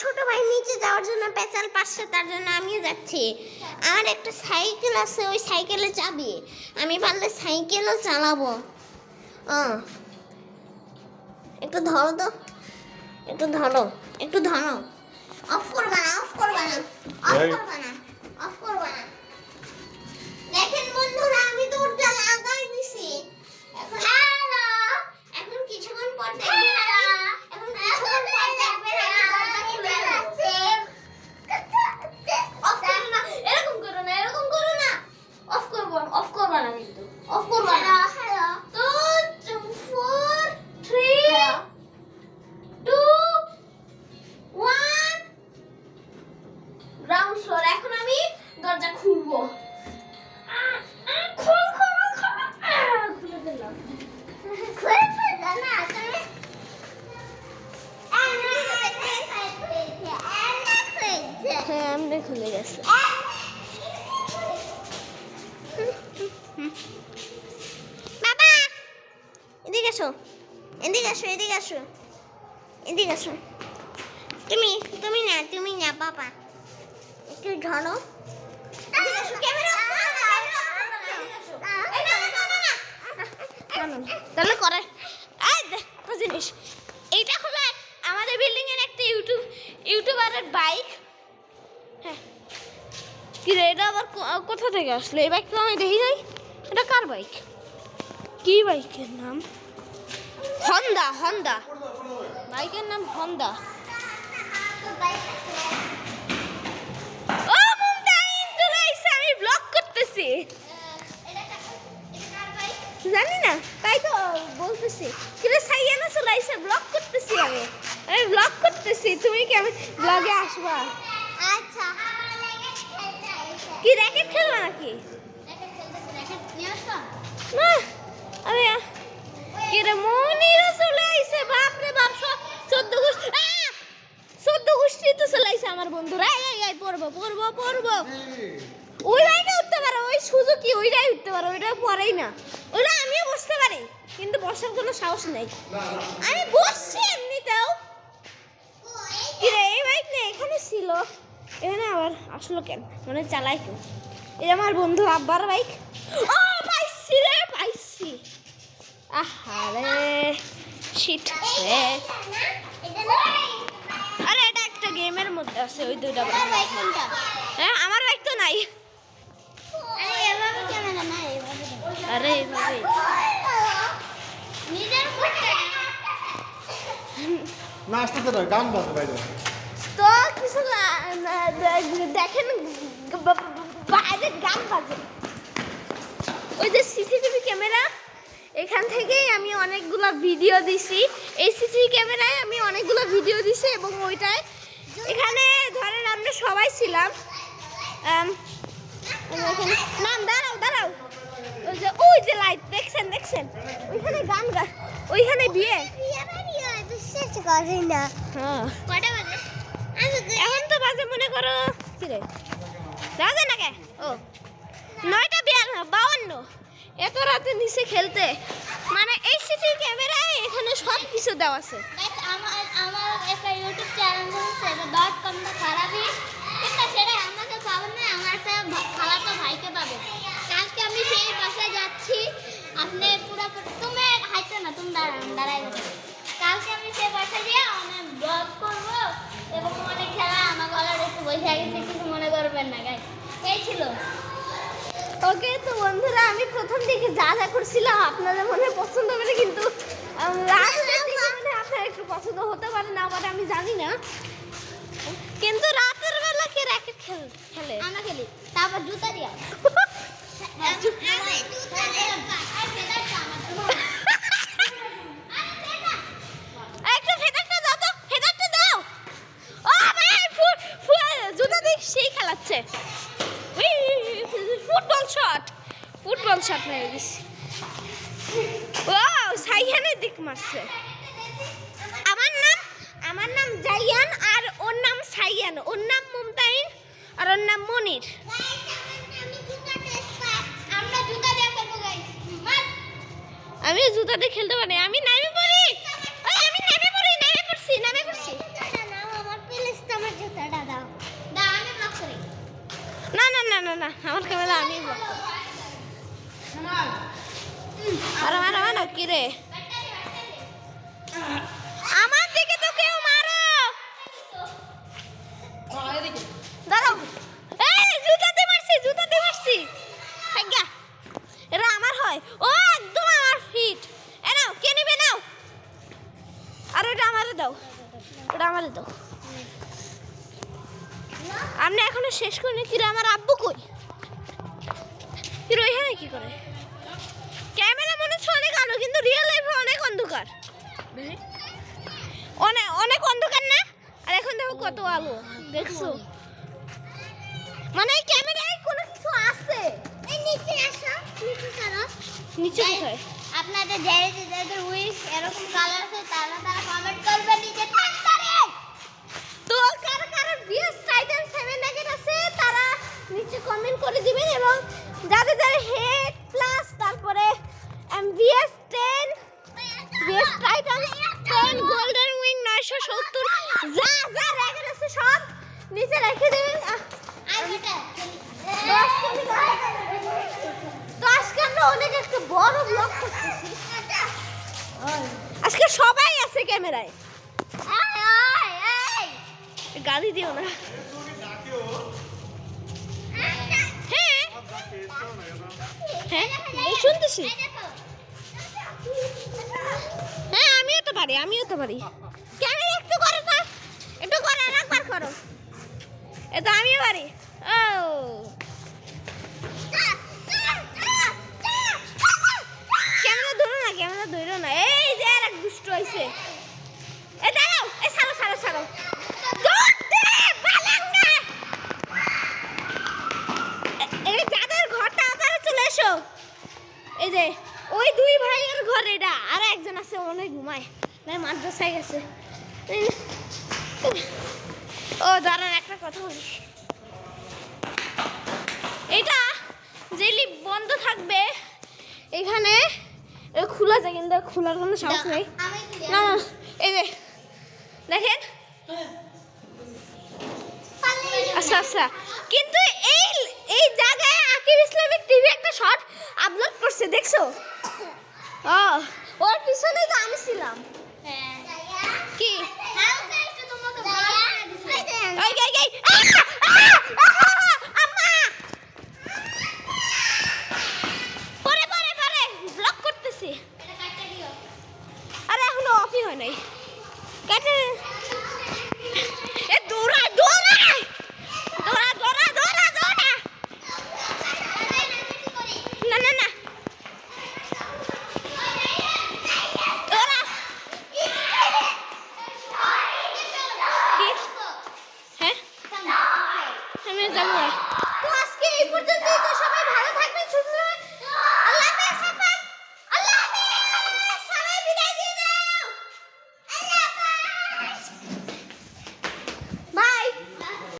ছোট ভাই নিচে যাওয়ার জন্য পেঁচাল পাশে তার জন্য আমিও যাচ্ছি। আমার একটা সাইকেল আছে ওই সাইকেলে যাবি আমি পারলে সাইকেলও চালাবো। একটু ধরো তো। একটু ধরো একটু ধরো। অফ করবা না অফ করবা না অফ করবা না। গ্রাউন্ড এখন আমি দরজা খুলবো। হ্যাঁ আমরা খুলে গেছে। বাবা এদিকে আসো এদিকে আসো এদিকে আসো এদিকে আসো তুমি তুমি না তুমি না বাবা। একটু ধরো এদিকে আসো, ক্যামেরা অফ করো না, ক্যামেরা অফ করো না, এদিকে আসো। এই না, না, না, না, না। না, না, না। তাহলে করে জিনিস এইটা হলো আমাদের বিল্ডিং এর একটা ইউটিউব ইউটিউবারের বাইক হ্যাঁ কি রে এটা আবার কোথা থেকে আসলো এই বাইক তো আমি দেখি নাই এটা কার বাইক কি বাইকের নাম হন্ডা হন্ডা বাইকের নাম হন্ডা করতেছি জানি না তাই তো বলতেছি। কিরে সাইয়ানা চলে আইসা? ব্লগ করতেছি আমি। আমি ব্লগ করতেছি তুমি কি ব্লগে আসবা? আচ্ছা কি র্যাকেট খেলবা নাকি? না আমি কি রে মনিরও চলে আইছে বাপ রে বাপ সব চোদ্দ গোষ্ঠী! চোদ্দ গোষ্ঠী তো চলে আইছে আমার বন্ধুরা। এই পড়ব পড়ব পড়ব ওই ওই সুজুকি ওইটাই উঠতে পারো ওইটা পরেই না। ওইটা আমিও বসতে পারি কিন্তু বসার কোনো সাহস নেই। আমি বসছি এমনিতেও। কি রে এই বাইক না এখানে ছিল। এখানে আবার আসলো কেন? মানে চালাই কেউ। এই আমার বন্ধু আব্বার বাইক ও পাইছি রে পাইছি। আহারে শিট রে। আরে এটা একটা গেমের মধ্যে আছে ওই দুইটা হ্যাঁ আমার বাইক তো নাই। আরে এইভাবে না আসতেছে না গান বাজে বাইরে তো কিছু দেখেন বাইরে গান বাজে। ওই যে সিসিটিভি ক্যামেরা এখান থেকেই আমি অনেকগুলো ভিডিও দিছি। এই সিসিটিভি ক্যামেরায় আমি অনেকগুলো ভিডিও দিছি এবং ওইটায় এখানে ধরেন আমরা সবাই ছিলাম। নাম দাঁড়াও দাঁড়াও। ওই যে লাইট দেখছেন দেখছেন? ওইখানে গান গা, ওইখানে বিয়ে? হ্যাঁ। এখন তো বাজে, মনে করো, কি রে? না কে? ও। নয়টা বিয়াল বাউন্ন এত রাতে নিচে খেলতে। মানে এই সিসি ক্যামেরায় এখানে সব কিছু দেওয়া আছে আমার আমার একটা ইউটিউব চ্যানেল আছে ডট কম খারাপই ঠিক আছে সেটা আমাকে পাবেন না আমার একটা ভা- খালাতো ভাইকে পাবে কালকে আমি সেই বাসায় যাচ্ছি আপনি পুরো তুমি হাইতে না তুমি দাঁড়ান দাঁড়াই কালকে আমি সেই বাসায় গিয়ে অনেক ব্লগ করব এবং অনেক খেলা আমার গলার একটু বসে গেছে কিছু মনে করবেন না গাই এই ছিল। ওকে তো বন্ধুরা আমি প্রথম দিকে যা যা করছিলাম আপনাদের মনে পছন্দ হবে না কিন্তু লাস্টের দিকে মনে আপনার একটু পছন্দ হতে পারে না পারে আমি জানি না। কিন্তু রাতের বেলা কে র্যাকেট খেল খেলে? আমরা খেলি। তারপর জুতা দিয়া একটা ফেদারটা দাও তো ফেদারটা দাও ও ভাই ফুট জুতা দিয়ে উই, ফুটবল শট। ফুটবল শট মেরে দিছি। ও সাইহানের দিক মারছে। আমার নাম আমার নাম জাইয়ান আর ওর নাম সাইয়ান। ওর নাম মুমতাইন আর ওর নাম মনির। আমি জুতা দিয়ে খেলতে পারি। আমি নামে না না না না আমার ক্যামেরা আমি আরে মারো মারো কিরে আমার দিকে তো কেউ মারো। দাঁড়াও এই জুতাতে মারছি জুতাতে মারছি থাকা এটা আমার হয় ও একদম আমার ফিট এ নাও কে নেবে নাও আর ওটা আমারে দাও ওটা আমারে দাও আপনি এখনও শেষ করেনি কিরে আমার আব্বু কই? কিরে এখানে কি করে? ক্যামেরা মনে হচ্ছে অনেক আলো কিন্তু রিয়েল লাইফে অনেক অন্ধকার। অনেক অনেক অন্ধকার না? আর এখন দেখো কত আলো দেখছ? মানে এই ক্যামেরায় কোনো কিছু আছে। এই নিচে আসো নিচে ছাড়ো নিচে কোথায়? আপনাদের যাদের যাদের উইশ এরকম কালার আছে তারা তারা কমেন্ট করবে নিচে তাড়াতাড়ি তো কার কার ভিএস টাইটান 7 নাগেট আছে তারা নিচে কমেন্ট করে দিবেন এবং যাদের যাদের হেড প্লাস তারপরে VS 10 VS titan 10 golden wing 970 যা যা র্যাকেট আছে সব নিচে রেখে দেবেন। তো আজকে আমরা অনেক একটা বড় ব্লগ করতেছি। আজকে সবাই আছে ক্যামেরায়। গালি দিও না। হ্যাঁ? শুনতেছি। হ্যাঁ আমিও তো পারি, আমিও তো পারি। ক্যামেরা একটু করো না একটু করো আর একবার করো। এ আমিও পারি। ও। ক্যামেরা ধরো না, ক্যামেরা ধরো না। এই যে আর এক দুষ্ট হইছে। এ দাঁড়াও, এ ছাড়ো ছাড়ো ছাড়ো। ঘুমায় না মাদ্রাসায় গেছে। ও দাঁড়ান একটা কথা বলি। এটা যে লিপ বন্ধ থাকবে এখানে খোলা যায় কিন্তু খোলার কোনো সাহস নেই। না না এই যে দেখেন? আচ্ছা আচ্ছা। কিন্তু এই এই জায়গায় আকিব ইসলামিক টিভি একটা শর্ট আপলোড করছে দেখছ? ও। ওর পিছনে তো আমি ছিলাম হ্যাঁ কি হালকা একটু তোমাকে ভয় করে দিছে ওই গাই গাই আম্মা পরে পরে পরে ব্লক করতেছি এটা কাটতে দিও আরে এখনও অফই হয় নাই কাটে এ দৌড়া দৌড়া দৌড়া দৌড়া দৌড়া দৌড়া না না না দৌড়া কি হ্যাঁ আমি যাব তো আজকে এই পর্যন্তই। তো সবাই ভালো থাকবেন সুস্থ থাকবেন।